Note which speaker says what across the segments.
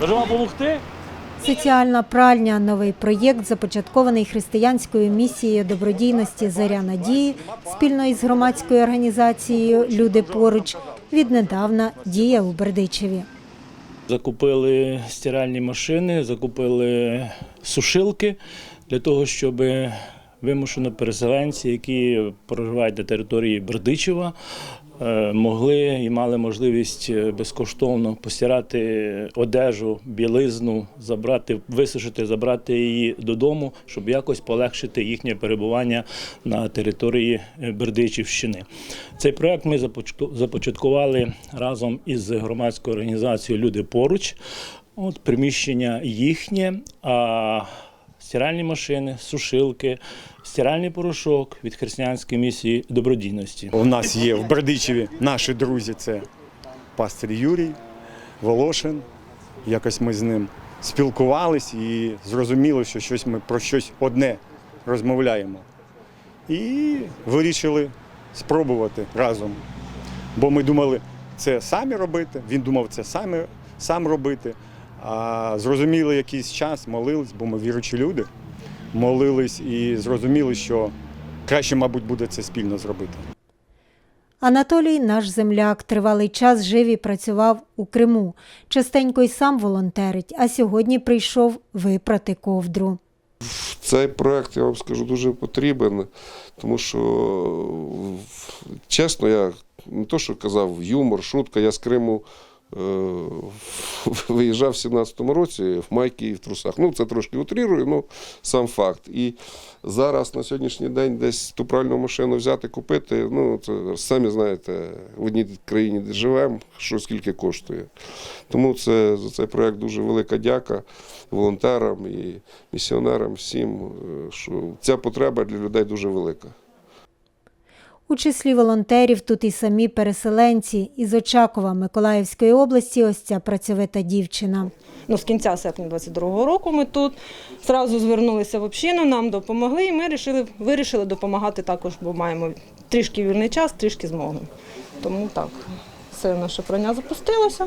Speaker 1: Можемо вам допомогти?
Speaker 2: Соціальна пральня новий проєкт, започаткований християнською місією добродійності Заря Надії спільно із громадською організацією Люди поруч віднедавна діє у Бердичеві.
Speaker 1: Закупили стиральні машини, закупили сушилки для того, щоб вимушено переселенці, які проживають на території Бердичева, могли і мали можливість е, безкоштовно постирати одежу, білизну, забрати, висушити, забрати її додому, щоб якось полегшити їхнє перебування на території е, Бердичівщини. Цей проект ми започатку- започаткували разом із громадською організацією Люди поруч. От приміщення їхнє, а стиральні машини, сушилки, стиральний порошок від християнської місії добродійності.
Speaker 3: У нас є в Бердичеві наші друзі. Це пастир Юрій Волошин. Якось ми з ним спілкувались і зрозуміло, що щось ми про щось одне розмовляємо. І вирішили спробувати разом. Бо ми думали це самі робити, він думав це самі, сам робити. А зрозуміли якийсь час, молились, бо ми віруючі люди. Молились і зрозуміли, що краще, мабуть, буде це спільно зробити.
Speaker 2: Анатолій, наш земляк, тривалий час жив і працював у Криму. Частенько й сам волонтерить, а сьогодні прийшов випрати ковдру.
Speaker 4: Цей проект, я вам скажу, дуже потрібен, тому що, чесно, я не то, що казав, юмор, шутка, я з Криму виїжджав в 17-му році в майці і в трусах. Ну, це трошки утрірую, ну сам факт. І зараз на сьогоднішній день десь ту пральну машину взяти, купити, ну, це самі знаєте, в одній країні, де живемо, що скільки коштує. Тому це, за цей проект дуже велика дяка волонтерам і місіонерам, всім, е, що ця потреба для людей дуже велика.
Speaker 2: У числі волонтерів тут і самі переселенці із Очакова Миколаївської області. Ось ця працьовита дівчина.
Speaker 5: Ну, з кінця серпня 22-го року ми тут зразу звернулися в общину, нам допомогли, і ми вирішили, вирішили допомагати також, бо маємо трішки вільний час, трішки змогу. Тому так, все наше прання запустилося.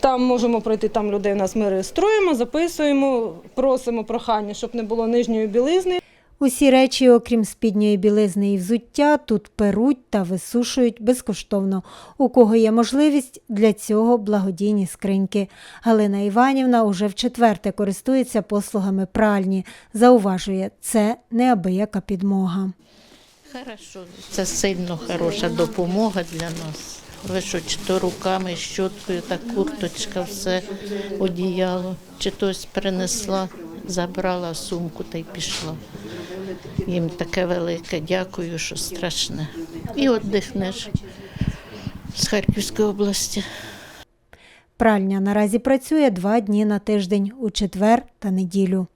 Speaker 5: Там можемо пройти, там людей нас ми реєструємо, записуємо, просимо прохання, щоб не було нижньої білизни.
Speaker 2: Усі речі, окрім спідньої білизни і взуття, тут перуть та висушують безкоштовно. У кого є можливість, для цього благодійні скриньки. Галина Іванівна уже вчетверте користується послугами пральні. Зауважує, це неабияка підмога.
Speaker 6: Хорошо, це сильно хороша допомога для нас. Ви що, чи то руками, щоткою, та курточка, все одіяло, чи тось принесла, забрала сумку та й пішла. Їм таке велике дякую, що страшне. І віддихнеш з Харківської області.
Speaker 2: Пральня наразі працює два дні на тиждень у четвер та неділю.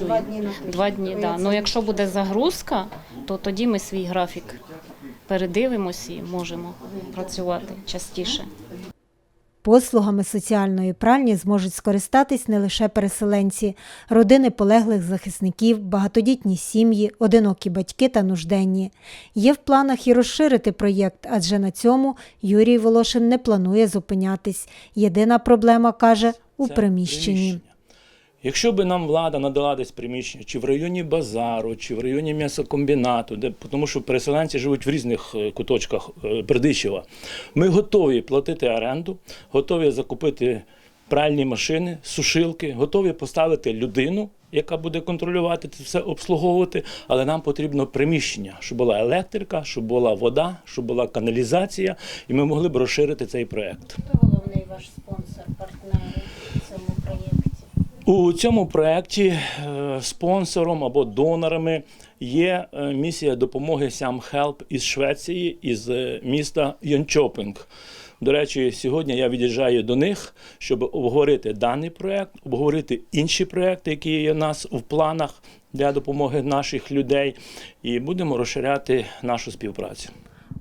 Speaker 7: Два дні на тиждень. Два дні, да. Ну якщо буде загрузка, то тоді ми свій графік передивимося і можемо працювати частіше.
Speaker 2: Послугами соціальної пральні зможуть скористатись не лише переселенці, родини полеглих захисників, багатодітні сім'ї, одинокі батьки та нужденні. Є в планах і розширити проєкт, адже на цьому Юрій Волошин не планує зупинятись. Єдина проблема каже у приміщенні.
Speaker 1: Якщо би нам влада надала десь приміщення, чи в районі базару, чи в районі м'ясокомбінату, де тому що переселенці живуть в різних е, куточках е, Бердичева, ми готові платити оренду, готові закупити пральні машини, сушилки, готові поставити людину, яка буде контролювати це все обслуговувати, але нам потрібно приміщення, щоб була електрика, щоб була вода, щоб була каналізація, і ми могли б розширити цей проект.
Speaker 7: Головний ваш спонсор, партнер у цьому проєкті?
Speaker 1: У цьому проєкті е, спонсором або донорами є е, місія допомоги Сям Хелп із Швеції, із е, міста Йончопінг. До речі, сьогодні я від'їжджаю до них, щоб обговорити даний проєкт, обговорити інші проєкти, які є у нас в планах для допомоги наших людей, і будемо розширяти нашу співпрацю.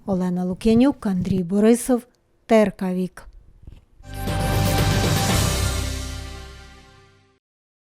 Speaker 2: Олена Лук'янюк, Андрій Борисов, ТРК Вік.